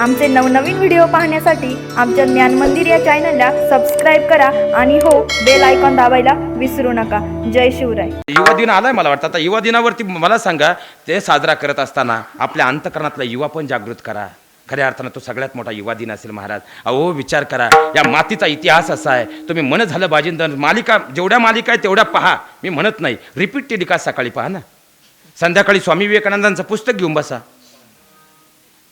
आमचे नवनवीन व्हिडिओ पाहण्यासाठी आमच्या ज्ञान मंदिर या चॅनलला सबस्क्राईब करा आणि हो बेल आयकॉन दाबायला विसरू नका. जय शिवराय. युवा दिन आलाय मला वाटतं. आता युवा दिनावरती मला सांगा ते साजरा करत असताना आपल्या अंतकरणातला युवा पण जागृत करा. खऱ्या अर्थानं तो सगळ्यात मोठा युवा दिन असेल महाराज. अहो विचार करा. या मातीचा इतिहास असा आहे. तुम्ही मन झालं बाजिंदर मालिका जेवढ्या मालिका आहे तेवढ्या पहा. मी म्हणत नाही. रिपीट टेलिकास्ट सकाळी पहा ना. संध्याकाळी स्वामी विवेकानंदांचं पुस्तक घेऊन बसा.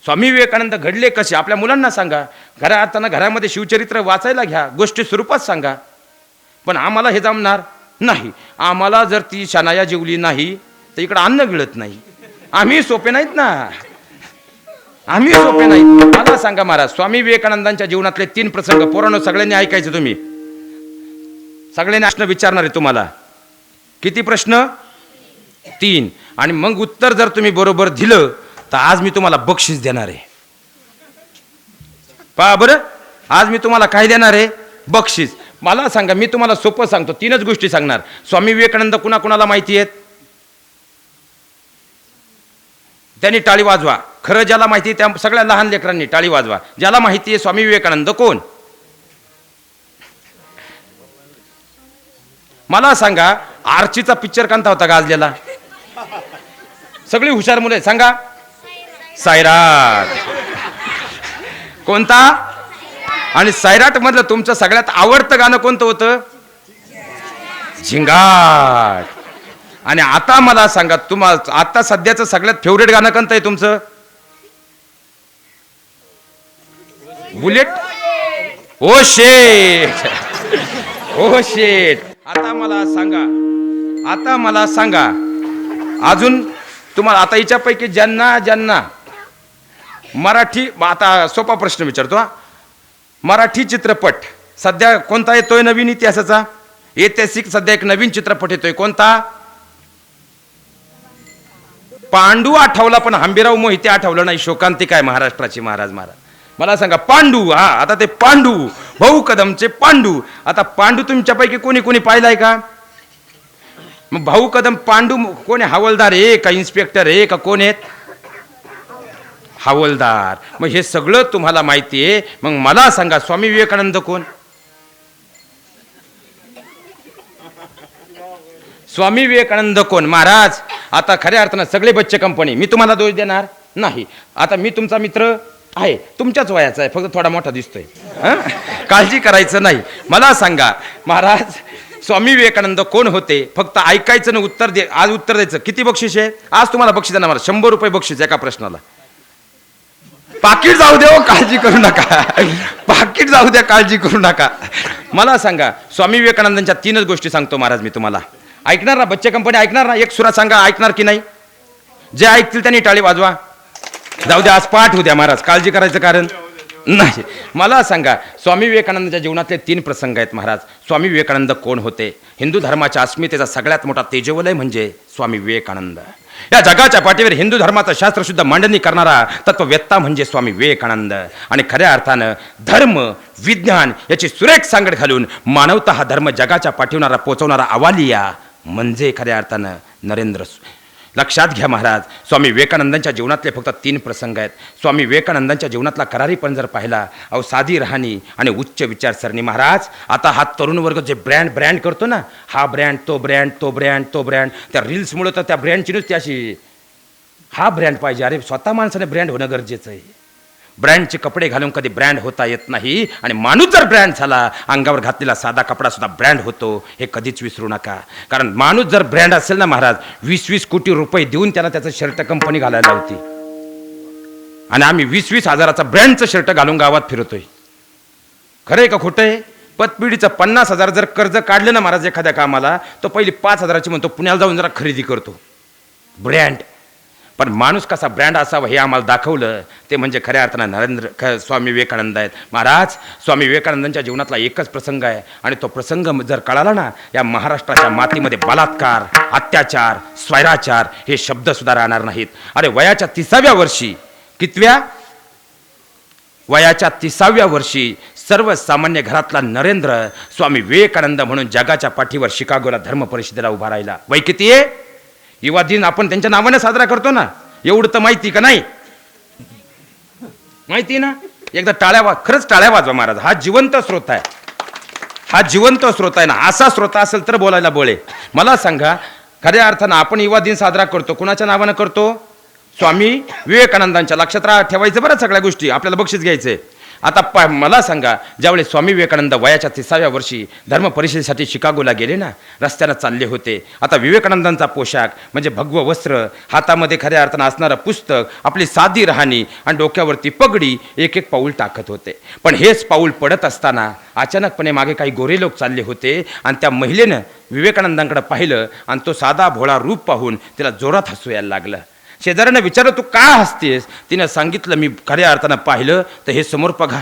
स्वामी विवेकानंद घडले कसे? आपल्या मुलांना सांगा. घरा असताना घरामध्ये शिवचरित्र वाचायला घ्या. गोष्टी स्वरूपात सांगा. पण आम्हाला हे जमणार नाही. आम्हाला जर ती शनाया जेवली नाही तर इकडं अन्न गिळत नाही. आम्ही सोपे नाहीत ना. आम्ही सोपे नाहीत. मला सांगा महाराज स्वामी विवेकानंदांच्या जीवनातले तीन प्रसंग पोरांनो सगळ्यांनी ऐकायचे तुम्ही. सगळ्यांनी प्रश्न विचारणार आहे तुम्हाला. किती प्रश्न? तीन. आणि मग उत्तर जर तुम्ही बरोबर दिलं तर आज मी तुम्हाला बक्षीस देणार आहे. पहा बरं आज मी तुम्हाला काय देणार आहे? बक्षीस. मला सांगा मी तुम्हाला सोपं सांगतो तीनच गोष्टी सांगणार. स्वामी विवेकानंद कुणा कुणाला माहिती आहेत? त्यांनी टाळी वाजवा. खरं ज्याला माहिती आहे त्या सगळ्या लहान लेकरांनी टाळी वाजवा. ज्याला माहिती आहे स्वामी विवेकानंद कोण? मला सांगा आर्चीचा पिक्चर कांता होता गाजलेला? सगळी हुशार मुलं सांगा. सायराट. कोणता? आणि सायराट मधलं तुमचं सगळ्यात आवडतं गाणं कोणतं होतं? झिंगाट. आणि आता मला सांगा तुम्हाला आता सध्याचं सगळ्यात फेवरेट गाणं कोणतं आहे तुमचं? बुलेट ओ शेट ओ शेट आता मला सांगा आता मला सांगा. अजून तुम्हाला आता याच्यापैकी ज्यांना ज्यांना मराठी आता सोपा प्रश्न विचारतो हा. मराठी चित्रपट सध्या कोणता येतोय नवीन इतिहासाचा? ऐतिहासिक सध्या एक नवीन चित्रपट येतोय कोणता? पांडू आठवला पण हंबीराव मोहिते आठवलं नाही शोकांती काय महाराष्ट्राची महाराज महाराज. मला सांगा पांडू हा आता ते पांडू भाऊ कदमचे पांडू. आता पांडू तुमच्यापैकी कोणी कोणी पाहिलाय का? मग भाऊ कदम पांडू कोणी हवलदार आहे का इन्स्पेक्टर आहे का कोण आहेत? हवलदार. मग हे सगळं तुम्हाला माहिती आहे. मग मला सांगा स्वामी विवेकानंद कोण? स्वामी विवेकानंद कोण? महाराज आता खऱ्या अर्थानं सगळे बच्चे कंपनी मी तुम्हाला दोष देणार नाही. आता मी तुमचा मित्र आहे तुमच्याच वयाचा आहे फक्त थोडा मोठा दिसतोय. काळजी करायचं नाही. मला सांगा महाराज स्वामी विवेकानंद कोण होते? फक्त ऐकायचं ना उत्तर दे आज उत्तर द्यायचं. किती बक्षीस आहे? आज तुम्हाला बक्षीस देणार मला शंभर रुपये बक्षीस एका प्रश्नाला. पाकिट जाऊ दे हो, काळजी करू नका. पाकिट जाऊ द्या काळजी करू नका. मला सांगा स्वामी विवेकानंदांच्या तीनच गोष्टी सांगतो महाराज मी तुम्हाला. ऐकणार ना बच्चे कंपनी ऐकणार ना? एक सुरा सांगा ऐकणार की नाही? जे ऐकतील त्यांनी टाळी वाजवा. जाऊ द्या आज पाठ होऊ द्या महाराज काळजी करायचं कारण? नाही. मला सांगा स्वामी विवेकानंदाच्या जीवनातले तीन प्रसंग आहेत महाराज. स्वामी विवेकानंद कोण होते? हिंदू धर्माच्या अस्मितेचा सगळ्यात मोठा तेजवलय म्हणजे स्वामी विवेकानंद. या जगाच्या पाठीवर हिंदू धर्माचं शास्त्रशुद्ध मांडणी करणारा तत्ववेत्ता म्हणजे स्वामी विवेकानंद. आणि खऱ्या अर्थानं धर्म विज्ञान याची सुरेख सांगड घालून मानवता हा धर्म जगाच्या पाठीवणारा पोचवणारा आवालिया. म्हणजे खऱ्या अर्थानं नरेंद्र लक्षात घ्या महाराज स्वामी विवेकानंदांच्या जीवनातले फक्त तीन प्रसंग आहेत. स्वामी विवेकानंदांच्या जीवनातला करारी पण जर पाहिला अहो साधी राहणी आणि उच्च विचारसरणी. महाराज आता हा तरुण वर्ग जे ब्रँड ब्रँड करतो ना हा ब्रँड तो ब्रँड तो ब्रँड तो ब्रँड त्या रील्समुळं तर त्या ब्रँडची नुसती अशी हा ब्रँड पाहिजे. अरे स्वतः माणसाने ब्रँड होणं गरजेचं आहे. ब्रँडचे कपडे घालून कधी ब्रँड होता येत नाही. आणि माणूस जर ब्रँड झाला अंगावर घातलेला साधा कपडा सुद्धा ब्रँड होतो हे कधीच विसरू नका. कारण माणूस जर ब्रँड असेल ना महाराज वीस वीस कोटी रुपये देऊन त्याला त्याचं शर्ट कंपनी घालायला होती आणि आम्ही वीस वीस हजाराचा ब्रँडचं शर्ट घालून गावात फिरतोय. खरं आहे का खोटं आहे पतपिढीचं पन्नास हजार जर कर्ज काढलं ना महाराज एखाद्या कामाला तो पहिली पाच हजाराची म्हणतो पुण्याला जाऊन जरा खरेदी करतो. ब्रँड पण माणूस कसा ब्रँड असावा हे आम्हाला दाखवलं ते म्हणजे खऱ्या अर्थानं नरेंद्र ख स्वामी विवेकानंद आहेत. महाराज स्वामी विवेकानंदांच्या जीवनातला एकच प्रसंग आहे आणि तो प्रसंग जर कळाला ना या महाराष्ट्राच्या मातीमध्ये बलात्कार अत्याचार स्वैराचार हे शब्द सुद्धा राहणार नाहीत. अरे वयाच्या तिसाव्या वर्षी कितव्या? वयाच्या तिसाव्या वर्षी सर्वसामान्य घरातला नरेंद्र स्वामी विवेकानंद म्हणून जगाच्या पाठीवर शिकागोला धर्म परिषदेला उभा राहिला. वय किती आहे? युवा दिन आपण त्यांच्या नावाने साजरा करतो ना एवढं तर माहिती का नाही? माहिती ना? एकदा टाळ्या वा खरंच टाळ्या वाजवा महाराज. हा जिवंत स्रोत आहे. हा जिवंत स्रोत आहे ना. असा स्रोत असेल तर बोलायला बोले मला सांगा खऱ्या अर्थानं आपण युवा दिन साजरा करतो कुणाच्या नावानं करतो? स्वामी विवेकानंदांच्या लक्षात राहा ठेवायचं बरं सगळ्या गोष्टी. आपल्याला बक्षीस घ्यायचंय. आता प मला सांगा ज्यावेळी स्वामी विवेकानंद वयाच्या तिसाव्या वर्षी धर्म परिषदेसाठी शिकागोला गेले ना रस्त्यानं चालले होते. आता विवेकानंदांचा पोशाख म्हणजे भगव वस्त्र हातामध्ये खऱ्या अर्थानं असणारं पुस्तक आपली साधी राहणी आणि डोक्यावरती पगडी एक एक पाऊल टाकत होते. पण हेच पाऊल पडत असताना अचानकपणे मागे काही गोरे लोक चालले होते आणि त्या महिलेनं विवेकानंदांकडे पाहिलं आणि तो साधा भोळा रूप पाहून तिला जोरात हसू यायला लागलं. शेजाऱ्यानं विचारलं तू का हसतेस? तिनं सांगितलं मी खऱ्या अर्थानं पाहिलं तर हे समोर बघा.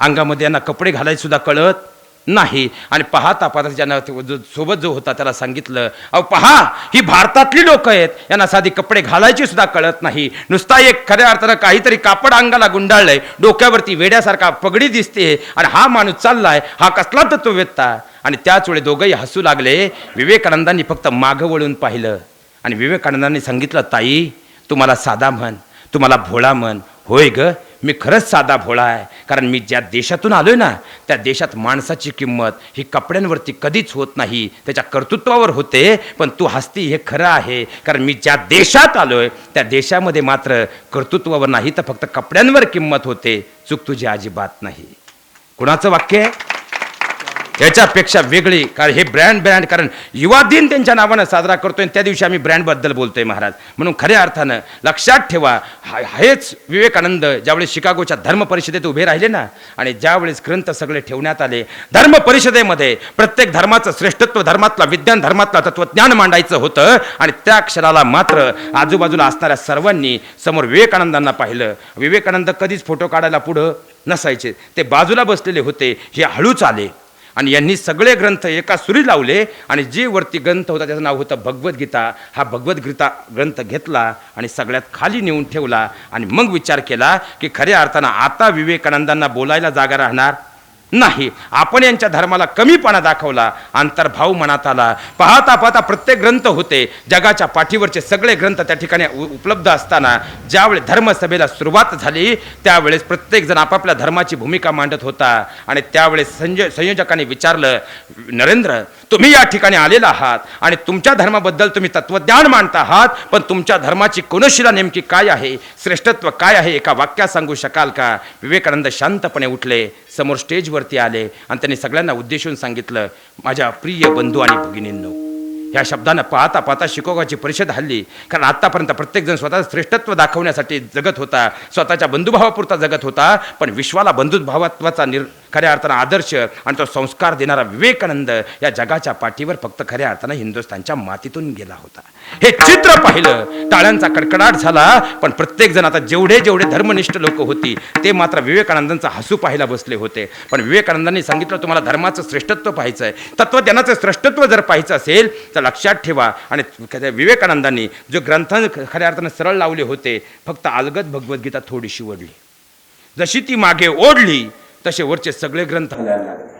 अंगामध्ये यांना कपडे घालायला सुद्धा कळत नाही. आणि पाहता पाहता ज्यांना जो सोबत जो होता त्याला सांगितलं अहो पहा ही भारतातली लोक आहेत. यांना साधी कपडे घालायची सुद्धा कळत नाही. नुसता एक खऱ्या अर्थानं काहीतरी कापड अंगाला गुंडाळलंय. डोक्यावरती वेड्यासारखा पगडी दिसते आणि हा माणूस चाललाय. हा कसला तत्ववेत्ता? आणि त्याच वेळी दोघंही हसू लागले. विवेकानंदांनी फक्त मागं वळून पाहिलं. आणि विवेकानंदांनी सांगितलं ताई तुम्हाला साधा म्हण तुम्हाला भोळा म्हण. होय ग मी खरंच साधा भोळा आहे. कारण मी ज्या देशातून आलोय ना त्या देशात माणसाची किंमत ही कपड्यांवरती कधीच होत नाही. त्याच्या कर्तृत्वावर होते पण तू हसती हे खरं आहे. कारण मी ज्या देशात आलोय त्या देशामध्ये मात्र कर्तृत्वावर नाही तर फक्त कपड्यांवर किंमत होते. चूक तुझी अजिबात नाही. कुणाचं वाक्य आहे? याच्यापेक्षा वेगळी. कारण हे ब्रँड ब्रँड कारण युवा दिन त्यांच्या नावानं साजरा करतोय आणि त्या दिवशी आम्ही ब्रँडबद्दल बोलतोय महाराज. म्हणून खऱ्या अर्थानं लक्षात ठेवा हा- हेच विवेकानंद ज्यावेळेस शिकागोच्या धर्म परिषदेत उभे राहिले ना आणि ज्यावेळेस ग्रंथ सगळे ठेवण्यात आले धर्म परिषदेमध्ये प्रत्येक धर्माचं श्रेष्ठत्व धर्मातला विज्ञान धर्मातला तत्वज्ञान मांडायचं होतं आणि त्या क्षणाला मात्र आजूबाजूला असणाऱ्या सर्वांनी समोर विवेकानंदांना पाहिलं. विवेकानंद कधीच फोटो काढायला पुढं नसायचे. ते बाजूला बसलेले होते हे हळूच आले. आणि यांनी सगळे ग्रंथ एका सुरी लावले आणि जे वरती ग्रंथ होता त्याचं नाव होतं भगवद्गीता. हा भगवद्गीता ग्रंथ घेतला आणि सगळ्यात खाली नेऊन ठेवला आणि मग विचार केला की खऱ्या अर्थानं आता विवेकानंदांना बोलायला जागा राहणार? नाही आपण यांच्या धर्माला कमीपणा दाखवला अंतर्भाव मनात आला. पाहता पाहता प्रत्येक ग्रंथ होते जगाच्या पाठीवरचे सगळे ग्रंथ त्या ठिकाणी उ- उपलब्ध असताना ज्यावेळेस धर्मसभेला सुरुवात झाली त्यावेळेस प्रत्येकजण आपापल्या धर्माची भूमिका मांडत होता. आणि त्यावेळेस संजय संयोजकांनी विचारलं नरेंद्र तुम्ही या ठिकाणी आलेला आहात आणि तुमच्या धर्माबद्दल तुम्ही तत्वज्ञान मानता आहात पण तुमच्या धर्माची कोनशिला नेमकी काय आहे श्रेष्ठत्व काय आहे एका वाक्यात सांगू शकाल का? विवेकानंद शांतपणे उठले समोर स्टेजवरती आले आणि त्यांनी सगळ्यांना उद्देशून सांगितलं माझ्या प्रिय बंधू आणि भगिनींनो ह्या शब्दानं पाहता पाहता शिकोगाची परिषद हल्ली. कारण आत्तापर्यंत प्रत्येकजण स्वतः श्रेष्ठत्व दाखवण्यासाठी जगत होता. स्वतःच्या बंधुभावापुरता जगत होता. पण विश्वाला बंधुभावत्वाचा निर खऱ्या अर्थानं आदर्श आणि तो संस्कार देणारा विवेकानंद या जगाच्या पाठीवर फक्त खऱ्या अर्थानं हिंदुस्थानच्या मातीतून गेला होता. हे चित्र पाहिलं टाळ्यांचा कडकडाट झाला पण प्रत्येक जण आता जेवढे जेवढे धर्मनिष्ठ लोक होती ते मात्र विवेकानंदांचा हसू पाहायला बसले होते. पण विवेकानंदांनी सांगितलं तुम्हाला धर्माचं श्रेष्ठत्व पाहायचं आहे. तत्वज्ञानाचं श्रेष्ठत्व जर पाहायचं असेल तर लक्षात ठेवा. आणि विवेकानंदांनी जो ग्रंथ खऱ्या अर्थानं सरळ लावले होते फक्त अलगद भगवद्गीता थोडीशी ओढली. जशी ती मागे ओढली तसे वरचे सगळे ग्रंथ लागले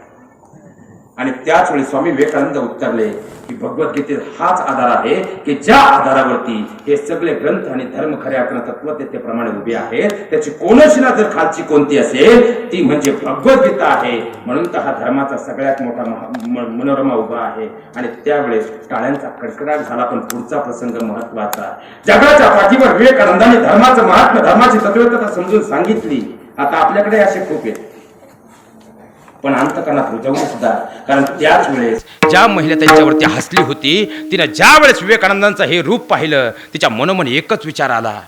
आणि त्याच वेळी स्वामी विवेकानंद उत्तरले की भगवद्गीतेत हाच आधार आहे की ज्या आधारावरती हे सगळे ग्रंथ आणि धर्म खऱ्या अर्थानं तत्वज्ञतेप्रमाणे उभे आहेत त्याची कोणशिला जर खालची कोणती असेल ती म्हणजे भगवद्गीता आहे. म्हणून तर हा धर्माचा सगळ्यात मोठा मनोरमा उभा आहे. आणि त्यावेळेस टाळ्यांचा कडकडाट झाला पण पुढचा प्रसंग महत्त्वाचा जगाच्या पाठीवर विवेकानंदाने धर्माचं महात्मा धर्माची तत्वज्ञता समजून सांगितली. आता आपल्याकडे असे खूप आहेत. पण अंतकरणात रुजवलं सुद्धा कारण त्याच वेळेस ज्या महिला त्यांच्यावरती हसली होती तिनं ज्या वेळेस विवेकानंदांचं हे रूप पाहिलं तिच्या मनोमन एकच विचार आला.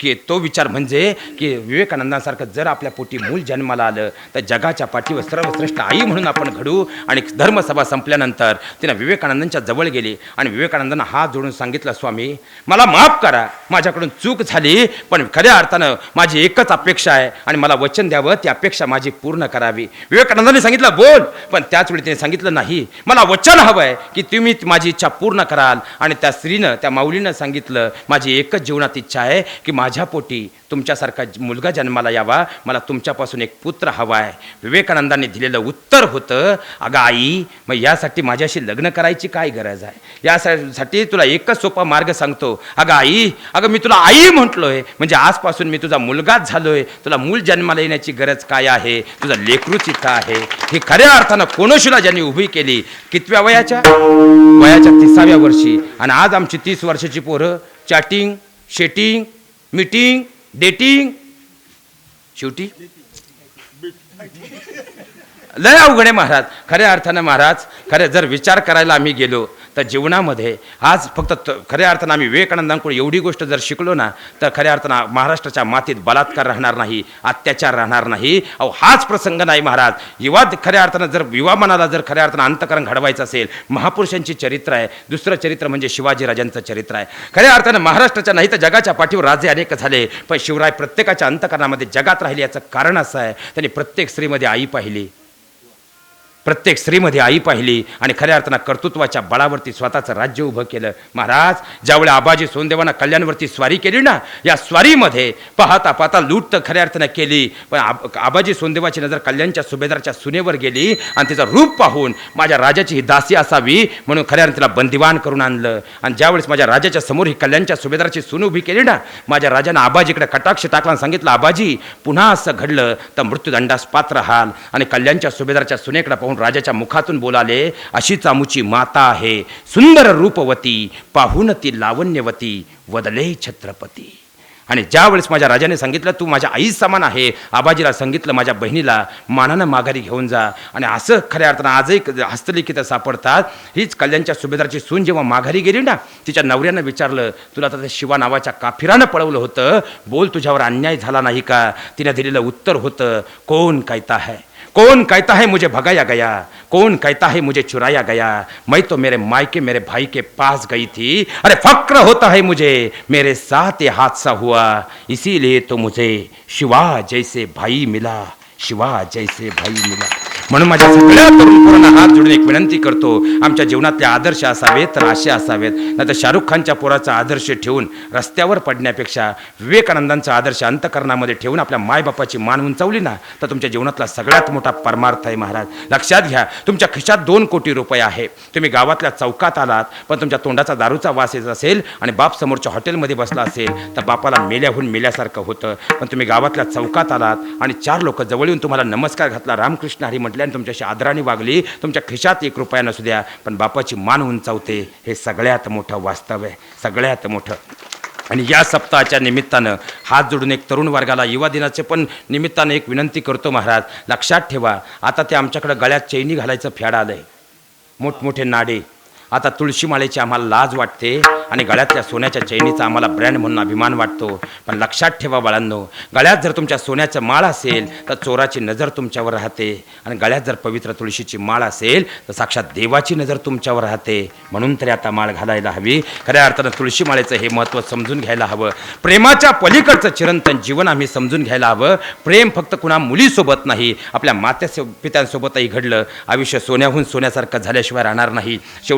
की तो विचार म्हणजे की विवेकानंदांसारखं जर आपल्या पोटी मूल जन्माला आलं तर जगाच्या पाठीवर सर्वश्रेष्ठ आई म्हणून आपण घडू आणि धर्मसभा संपल्यानंतर तिनं विवेकानंदांच्या जवळ गेली आणि विवेकानंदांना हात जोडून सांगितलं स्वामी मला माफ करा माझ्याकडून चूक झाली पण खऱ्या अर्थानं माझी एकच अपेक्षा आहे आणि मला वचन द्यावं ती अपेक्षा माझी पूर्ण करावी. विवेकानंदांनी सांगितलं बोल. पण त्याच वेळी तिने सांगितलं नाही. मला वचन हवं आहे की तुम्ही माझी इच्छा पूर्ण कराल. आणि त्या स्त्रीनं त्या माऊलीनं सांगितलं माझी एकच जीवनात इच्छा आहे की माझ्या पोटी तुमच्यासारखा मुलगा जन्माला यावा मला तुमच्यापासून एक पुत्र हवा आहे. विवेकानंदांनी दिलेलं उत्तर होतं अगं आई मग यासाठी माझ्याशी लग्न करायची काय गरज आहे? यासाठी तुला एकच सोपा मार्ग सांगतो. अगं आई अगं मी तुला आई म्हटलोय. म्हणजे आजपासून मी तुझा मुलगाच झालोय. तुला मूल जन्माला येण्याची गरज काय आहे? तुझं लेकरूच इथं आहे. ही खऱ्या अर्थानं कोणोशीला ज्यांनी उभी केली कितव्या वयाच्या? वयाच्या तिसाव्या वर्षी. आणि आज आमची तीस वर्षाची पोरं चॅटिंग शेटिंग मीटिंग डेटिंग. शेवटी? लय अवघड आहे महाराज. खऱ्या अर्थानं महाराज खरे जर विचार करायला आम्ही गेलो तर जीवनामध्ये आज फक्त खऱ्या अर्थानं आम्ही विवेकानंदांकडून एवढी गोष्ट जर शिकलो ना तर खऱ्या अर्थानं महाराष्ट्राच्या मातीत बलात्कार राहणार नाही अत्याचार राहणार नाही. अहो हाच प्रसंग नाही महाराज. युवा खऱ्या अर्थानं जर युवा मनाला जर खऱ्या अर्थानं अंतकरण घडवायचं असेल महापुरुषांची चरित्र आहे. दुसरं चरित्र म्हणजे शिवाजीराजांचं चरित्र आहे. खऱ्या अर्थानं महाराष्ट्राच्या नाही तर जगाच्या पाठीवर राजे अनेक झाले पण शिवराय प्रत्येकाच्या अंतकरणामध्ये जगात राहिले याचं कारण असं आहे. त्यांनी प्रत्येक स्त्रीमध्ये आई पाहिली. प्रत्येक स्त्रीमध्ये आई पाहिली आणि खऱ्या अर्थानं कर्तृत्वाच्या बळावरती स्वतःचं राज्य उभं केलं. महाराज ज्यावेळी आबाजी सोनदेवांना कल्याणवरती स्वारी केली ना या स्वारीमध्ये पाहता पाहता लूट तर खऱ्या अर्थानं केली. पण आब- आबाजी सोनदेवाची नजर कल्याणच्या सुभेदारच्या सुनेवर गेली आणि तिचं रूप पाहून माझ्या राजाची ही दासी असावी म्हणून खऱ्या अर्थानं तिला बंदिवान करून आणलं. आणि ज्यावेळेस माझ्या राजाच्या समोर ही कल्याणच्या सुभेदाराची सून उभी केली ना माझ्या राजानं आबाजीकडे कटाक्ष टाकला आणि सांगितलं आबाजी पुन्हा असं घडलं तर मृत्यूदंडास पात्र हाल. आणि कल्याणच्या सुभेदाराच्या सुनेकडे पाहून राजाच्या मुखातून बोलाले अशीच आमुची माता आहे सुंदर रूपवती पाहून ती लावण्यवती वदले छत्रपती. आणि ज्यावेळेस माझ्या राजाने सांगितलं तू माझ्या आई समान आहे आबाजीला सांगितलं माझ्या बहिणीला मानानं माघारी घेऊन जा. आणि असं खऱ्या अर्थानं आजही हस्तलिखितं सापडतात. हीच कल्याणच्या सुभेदारची सून जेव्हा माघारी गेली ना तिच्या नवऱ्यानं विचारलं तुला तर शिवा नावाच्या काफिरानं पळवलं होतं? बोल तुझ्यावर अन्याय झाला नाही का? तिने दिलेलं उत्तर होतं कोण कायता है? कौन कहता है मुझे भगाया गया? कौन कहता है मुझे चुराया गया? मैं तो मेरे मायके, मेरे भाई के पास गई थी। अरे फक्र होता है मुझे, मेरे साथ ये हादसा हुआ। इसीलिए तो मुझे शिवा जैसे भाई मिला, शिवा जैसे भाई मिला। म्हणून माझ्या सगळ्या तरुण पोरांना हात जोडून एक विनंती करतो आमच्या जीवनातले आदर्श असावेत तर आशे असावेत. नाही तर शाहरुख खानच्या पोराचा आदर्श ठेवून रस्त्यावर पडण्यापेक्षा विवेकानंदांचा आदर्श अंतकरणामध्ये ठेवून आपल्या मायबापाची मान उंचावली ना तर तुमच्या जीवनातला सगळ्यात मोठा परमार्थ आहे महाराज. लक्षात घ्या तुमच्या खिशात दोन कोटी रुपये आहे. तुम्ही गावातल्या चौकात आलात पण तुमच्या तोंडाचा दारूचा वास येत असेल आणि बाप समोरच्या हॉटेलमध्ये बसला असेल तर बापाला मेल्याहून मेल्यासारखं होतं. पण तुम्ही गावातल्या चौकात आलात आणि चार लोक जवळ येऊन तुम्हाला नमस्कार घातला रामकृष्ण हरी म्हटलं आणि तुमच्याशी आदराने वागली तुमच्या खिशात एक रुपया नसू द्या पण बापाची मान उंचावते हे सगळ्यात मोठं वास्तव आहे सगळ्यात मोठं. आणि या सप्ताहाच्या निमित्तानं हात जोडून एक तरुण वर्गाला युवा दिनाचे पण निमित्तानं एक विनंती करतो महाराज लक्षात ठेवा आता ते आमच्याकडं गळ्यात चैनी घालायचं फॅड आहे मोठमोठे नाडे आता तुळशीमाळेची आम्हाला लाज वाटते आणि गळ्यातल्या सोन्याच्या चैनीचा आम्हाला ब्रँड म्हणून अभिमान वाटतो. पण लक्षात ठेवा बाळांनो गळ्यात जर तुमच्या सोन्याचं माळ असेल तर चोराची नजर तुमच्यावर राहते. आणि गळ्यात जर पवित्र तुळशीची माळ असेल तर साक्षात देवाची नजर तुमच्यावर राहते. म्हणून तरी आता माळ घालायला हवी. खऱ्या अर्थानं तुळशी माळेचं हे महत्त्व समजून घ्यायला हवं. प्रेमाच्या पलीकडचं चिरंतन जीवन आम्ही समजून घ्यायला हवं. प्रेम फक्त कुणा मुलीसोबत नाही आपल्या मात्या पित्यांसोबतही घडलं. आयुष्य सोन्याहून सोन्यासारखं झाल्याशिवाय राहणार नाही.